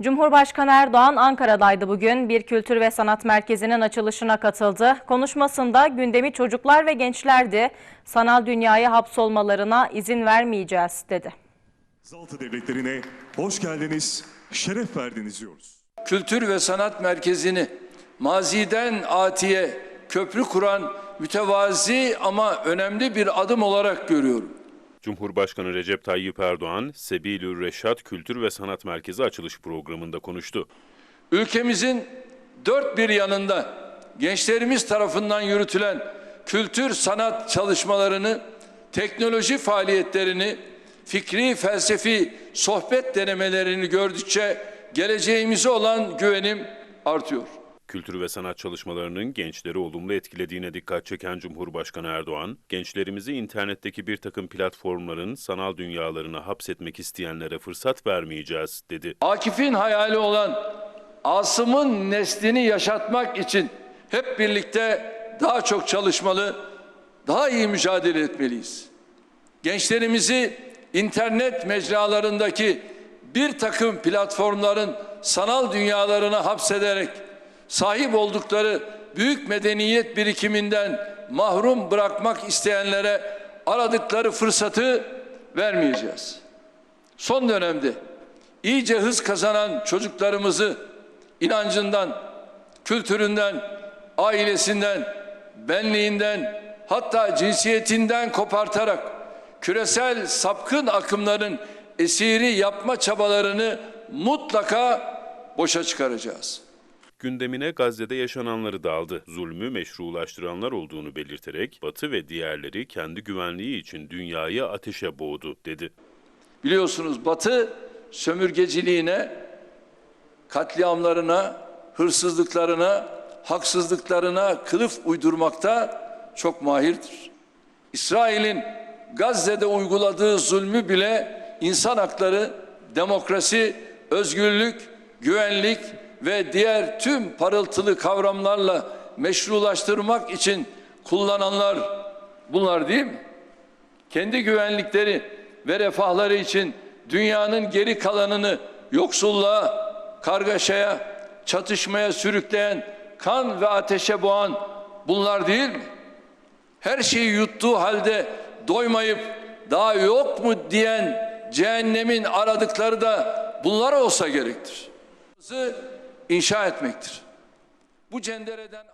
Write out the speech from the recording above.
Cumhurbaşkanı Erdoğan Ankara'daydı bugün. Bir kültür ve sanat merkezinin açılışına katıldı. Konuşmasında gündemi çocuklar ve gençlerdi. Sanal dünyaya hapsolmalarına izin vermeyeceğiz dedi. Zaltı devletlerine hoş geldiniz, şeref verdiniz diyoruz. Kültür ve Sanat Merkezi'ni maziden atiye köprü kuran mütevazi ama önemli bir adım olarak görüyorum. Cumhurbaşkanı Recep Tayyip Erdoğan, Sebilür Reşat Kültür ve Sanat Merkezi açılış programında konuştu. Ülkemizin dört bir yanında gençlerimiz tarafından yürütülen kültür sanat çalışmalarını, teknoloji faaliyetlerini, fikri felsefi sohbet denemelerini gördükçe geleceğimize olan güvenim artıyor. Kültür ve sanat çalışmalarının gençleri olumlu etkilediğine dikkat çeken Cumhurbaşkanı Erdoğan, gençlerimizi internetteki bir takım platformların sanal dünyalarına hapsetmek isteyenlere fırsat vermeyeceğiz, dedi. Akif'in hayali olan Asım'ın neslini yaşatmak için hep birlikte daha çok çalışmalı, daha iyi mücadele etmeliyiz. Gençlerimizi internet mecralarındaki bir takım platformların sanal dünyalarına hapsederek sahip oldukları büyük medeniyet birikiminden mahrum bırakmak isteyenlere aradıkları fırsatı vermeyeceğiz. Son dönemde iyice hız kazanan çocuklarımızı inancından, kültüründen, ailesinden, benliğinden hatta cinsiyetinden kopartarak küresel sapkın akımların esiri yapma çabalarını mutlaka boşa çıkaracağız. Gündemine Gazze'de yaşananları da aldı. Zulmü meşrulaştıranlar olduğunu belirterek, Batı ve diğerleri kendi güvenliği için dünyayı ateşe boğdu, dedi. Biliyorsunuz Batı sömürgeciliğine, katliamlarına, hırsızlıklarına, haksızlıklarına kılıf uydurmakta çok mahirdir. İsrail'in Gazze'de uyguladığı zulmü bile insan hakları, demokrasi, özgürlük, güvenlik ve diğer tüm parıltılı kavramlarla meşrulaştırmak için kullananlar bunlar değil mi? kendi güvenlikleri ve refahları için dünyanın geri kalanını yoksulluğa, kargaşaya, çatışmaya sürükleyen, kan ve ateşe boğan bunlar değil mi? Her şeyi yuttuğu halde doymayıp daha yok mu diyen cehennemin aradıkları da bunlar olsa gerektir. İnşa etmektir. Bu cendereden